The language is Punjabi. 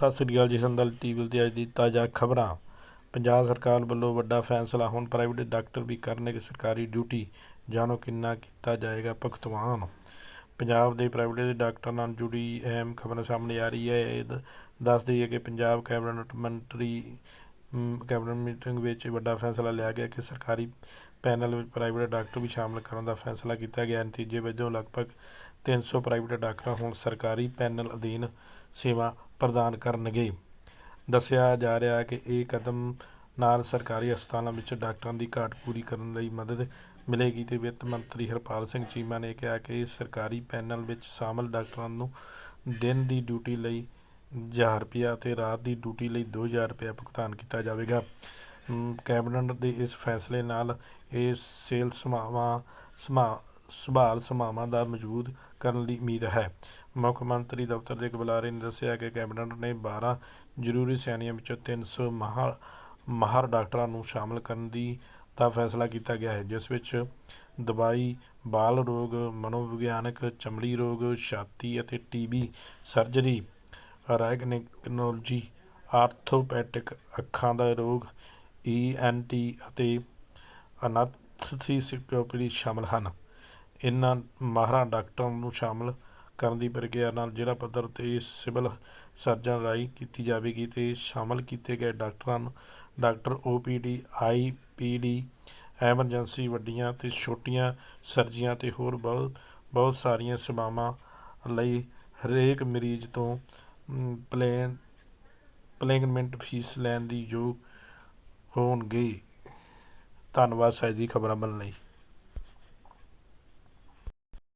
ਸਤਿ ਸ੍ਰੀ ਅਕਾਲ ਜੀ ਸੰਦਲ ਟੀਵੀ ਤੇ ਅੱਜ ਦੀ ਤਾਜ਼ਾ ਖਬਰਾਂ। ਪੰਜਾਬ ਸਰਕਾਰ ਵੱਲੋਂ ਵੱਡਾ ਫੈਸਲਾ, ਹੁਣ ਪ੍ਰਾਈਵੇਟ ਡਾਕਟਰ ਵੀ ਕਰਨਗੇ ਸਰਕਾਰੀ ਡਿਊਟੀ ਜਾਣੋ ਕਿੰਨਾ ਕੀਤਾ ਜਾਏਗਾ ਭੁਗਤਾਨ ਪੰਜਾਬ ਦੇ ਪ੍ਰਾਈਵੇਟ ਡਾਕਟਰਾਂ ਨਾਲ ਜੁੜੀ ਅਹਿਮ ਖਬਰ ਸਾਹਮਣੇ ਆ ਰਹੀ ਹੈ। ਇਹ ਦੱਸ ਦਈਏ ਕਿ ਪੰਜਾਬ ਕੈਬਨਿਟ ਮੰਤਰੀ ਕੈਬਨਿਟ ਮੀਟਿੰਗ ਵਿੱਚ ਵੱਡਾ ਫੈਸਲਾ ਲਿਆ ਗਿਆ ਕਿ ਸਰਕਾਰੀ ਪੈਨਲ ਵਿੱਚ ਪ੍ਰਾਈਵੇਟ ਡਾਕਟਰ ਵੀ ਸ਼ਾਮਲ ਕਰਨ ਦਾ ਫੈਸਲਾ ਕੀਤਾ ਗਿਆ। ਨਤੀਜੇ ਵਜੋਂ ਲਗਭਗ 300 ਪ੍ਰਾਈਵੇਟ ਡਾਕਟਰ ਹੁਣ ਸਰਕਾਰੀ ਪੈਨਲ ਅਧੀਨ ਸੇਵਾ ਪ੍ਰਦਾਨ ਕਰਨਗੇ। ਦੱਸਿਆ ਜਾ ਰਿਹਾ ਹੈ ਕਿ ਇਹ ਕਦਮ ਨਾਲ ਸਰਕਾਰੀ ਹਸਪਤਾਲਾਂ ਵਿੱਚ ਡਾਕਟਰਾਂ ਦੀ ਘਾਟ ਪੂਰੀ ਕਰਨ ਲਈ ਮਦਦ ਮਿਲੇਗੀ ਤੇ ਵਿੱਤ ਮੰਤਰੀ ਹਰਪਾਲ ਸਿੰਘ ਚੀਮਾ ਨੇ ਕਿਹਾ ਕਿ ਸਰਕਾਰੀ ਪੈਨਲ ਵਿੱਚ ਸ਼ਾਮਲ ਡਾਕਟਰਾਂ ਨੂੰ ਦਿਨ ਦੀ ਡਿਊਟੀ ਲਈ 1000 ਰੁਪਇਆ ਅਤੇ ਰਾਤ ਦੀ ਡਿਊਟੀ ਲਈ 2000 ਰੁਪਇਆ ਭੁਗਤਾਨ ਕੀਤਾ ਜਾਵੇਗਾ। ਕੈਬਨਿਟ ਦੇ ਇਸ ਫੈਸਲੇ ਨਾਲ ਇਹ ਸੇਲ ਸਮਾਵਾਂ, ਸਮਾ, ਸੰਭਾਲ ਸਮਾਵਾਂ ਦਾ ਮੌਜੂਦ ਕਰਨ ਦੀ ਉਮੀਦ ਹੈ। ਮੁੱਖ ਮੰਤਰੀ ਦਫ਼ਤਰ ਦੇ ਇੱਕ ਬੁਲਾਰੇ ਨੇ ਦੱਸਿਆ ਕਿ ਕੈਬਨਿਟ ਨੇ 12 ਜ਼ਰੂਰੀ ਸੈਣੀਆਂ ਵਿੱਚੋਂ 300 ਮਾਹਰ ਮਾਹਰ ਡਾਕਟਰਾਂ ਨੂੰ ਸ਼ਾਮਲ ਕਰਨ ਦੀ ਦਾ ਫੈਸਲਾ ਕੀਤਾ ਗਿਆ ਹੈ, ਜਿਸ ਵਿੱਚ ਦਵਾਈ, ਬਾਲ ਰੋਗ, ਮਨੋਵਿਗਿਆਨਕ, ਚਮੜੀ ਰੋਗ, ਛਾਤੀ ਅਤੇ ਟੀਬੀ ਸਰਜਰੀ ਰਾਇਗਨੋਲੋਜੀ ਆਰਥੋਪੈਟਿਕ ਅੱਖਾਂ ਦਾ ਰੋਗ ਈ ਐੱਨ ਟੀ ਅਤੇ ਅਨਸਥੀਸੀਓਪੈਥੀ ਸ਼ਾਮਲ ਹਨ। ਇਹਨਾਂ ਮਾਹਰਾਂ ਡਾਕਟਰਾਂ ਨੂੰ ਸ਼ਾਮਲ ਕਰਨ ਦੀ ਪ੍ਰਕਿਰਿਆ ਨਾਲ ਜ਼ਿਲ੍ਹਾ ਪੱਧਰ ਤੇ ਸਿਵਲ ਸਰਜਨ ਰਾਹੀਂ ਕੀਤੀ ਜਾਵੇਗੀ ਅਤੇ ਸ਼ਾਮਲ ਕੀਤੇ ਗਏ ਡਾਕਟਰਾਂ ਨੂੰ doctor O P D I P D emergency ਵੱਡੀਆਂ ਅਤੇ ਛੋਟੀਆਂ ਸਰਜੀਆਂ ਅਤੇ ਹੋਰ ਬਹੁਤ ਬਹੁਤ ਸਾਰੀਆਂ ਸੇਵਾਵਾਂ ਲਈ ਹਰੇਕ ਮਰੀਜ਼ ਤੋਂ ਅਮ, ਪਲੇਨ ਪਲੇਗਮੈਂਟ ਫੀਸ ਲੈਣ ਦੀ ਯੋਗ ਹੋਣਗੇ ਧੰਨਵਾਦ ਸਾਜੀ ਖਬਰਾਂ ਮਿਲਣ ਲਈ।